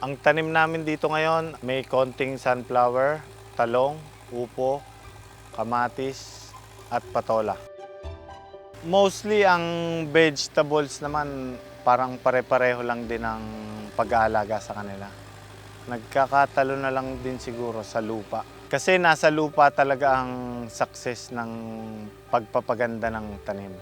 Ang tanim namin dito ngayon, may konting sunflower, talong, upo, kamatis, at patola. Mostly ang vegetables naman parang pare-pareho lang din ang pag-aalaga sa kanila. Nagkakatalo na lang din siguro sa lupa. Kasi nasa lupa talaga ang success ng pagpapaganda ng tanim.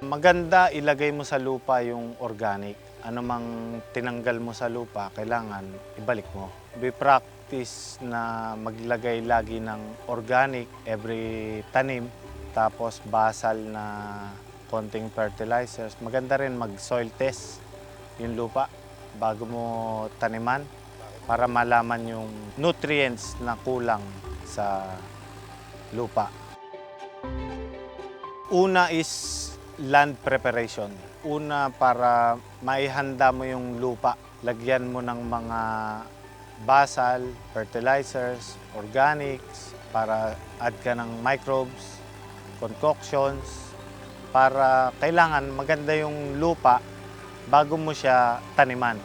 Maganda ilagay mo sa lupa yung organic. Ano mang tinanggal mo sa lupa, kailangan ibalik mo. Be practice na maglagay lagi ng organic every tanim tapos basal na konting fertilizers. Maganda rin mag-soil test yung lupa bago mo taniman para malaman yung nutrients na kulang sa lupa. Una is land preparation. Una para maihanda mo yung lupa. Lagyan mo ng mga basal, fertilizers, organics, para add ka ng microbes, concoctions, para kailangan maganda yung lupa bago mo siya taniman.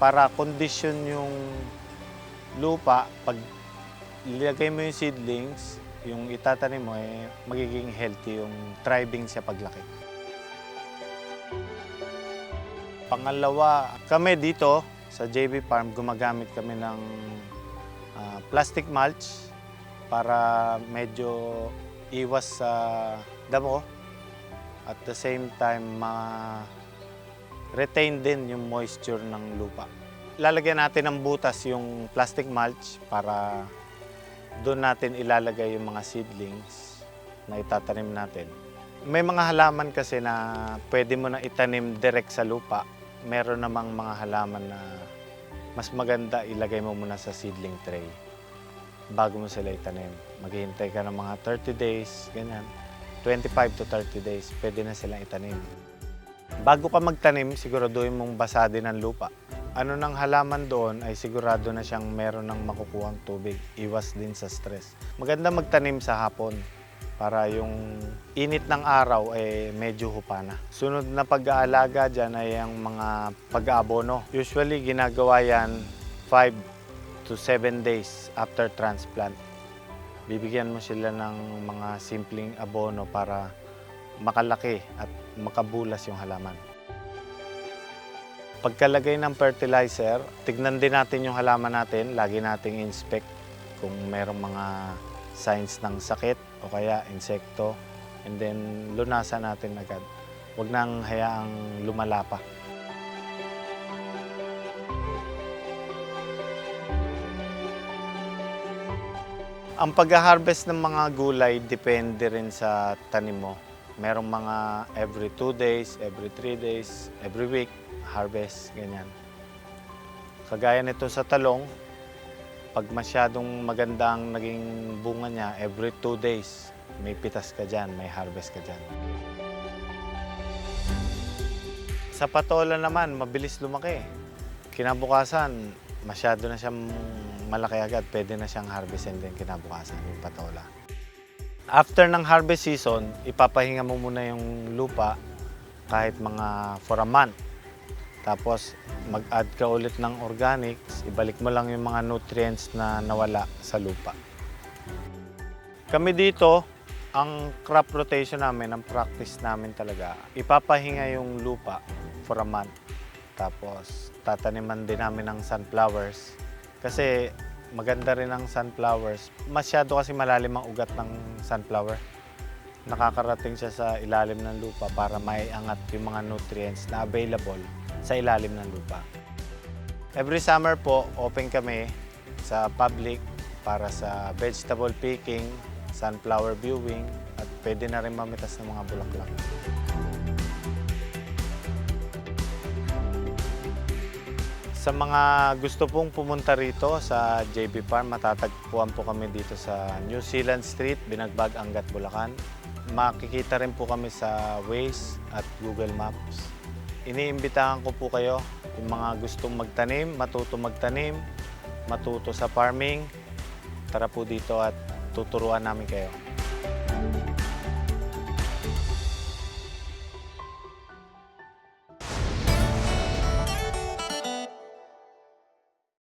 Para condition yung lupa, pag ilagay mo yung seedlings, yung itatanim mo, eh, magiging healthy yung thriving siya paglaki. Pangalawa, kami dito sa JB Farm, gumagamit kami ng ah, plastic mulch para medyo iwas sa damo at the same time ma-retain din yung moisture ng lupa. Lalagyan natin ng butas yung plastic mulch para doon natin ilalagay yung mga seedlings na itatanim natin. May mga halaman kasi na pwede mo na itanim direct sa lupa. Meron namang mga halaman na mas maganda ilagay mo muna sa seedling tray bago mo sila itanim. Maghihintay ka ng mga 30 days, ganyan. 25 to 30 days, pwede na silang itanim. Bago ka magtanim, siguraduhin mong basa din ang lupa. Ano ng halaman doon ay sigurado na siyang meron ng makukuhang tubig. Iwas din sa stress. Maganda magtanim sa hapon para yung init ng araw ay medyo hupana. Sunod na pag-aalaga dyan ay ang mga pag-aabono. Usually ginagawa yan 5 to 7 days after transplant. Bibigyan mo sila ng mga simpleng abono para makalaki at makabulas yung halaman. Pagkalagay ng fertilizer, tignan din natin yung halaman natin. Lagi nating inspect kung merong mga signs ng sakit o kaya insekto. And then lunasan natin agad. Huwag nang hayaang lumala pa. Ang pag-harvest ng mga gulay depende rin sa tanim mo. Merong mga every 2 days, every 3 days, every week, harvest, ganyan. Kagaya nito sa talong, pag masyadong maganda ang naging bunga niya, every 2 days, may pitas ka dyan, may harvest ka dyan. Sa patola naman, mabilis lumaki. Kinabukasan, masyado na siyang malaki agad, pwede na siyang harvestin din kinabukasan, yung patola. After ng harvest season, ipapahinga mo muna yung lupa kahit mga for a month. Tapos mag-add ka ulit ng organics, ibalik mo lang yung mga nutrients na nawala sa lupa. Kami dito, ang crop rotation namin, ang practice namin talaga, ipapahinga yung lupa for a month. Tapos tataniman din namin ng sunflowers. Kasi maganda rin ang sunflowers. Masyado kasi malalim ang ugat ng sunflower. Nakakarating siya sa ilalim ng lupa para maiangat yung mga nutrients na available sa ilalim ng lupa. Every summer po, open kami sa public para sa vegetable picking, sunflower viewing, at pwede na rin mamitas ng mga bulaklak. Sa mga gusto pong pumunta rito sa JB Farm, matatagpuan po kami dito sa New Zealand Street, Binagbag, Angat, Bulacan. Makikita rin po kami sa Waze at Google Maps. Iniimbitahan ko po kayo yung mga gustong magtanim, matuto magtanim, matuto sa farming. Tara po dito at tuturuan namin kayo.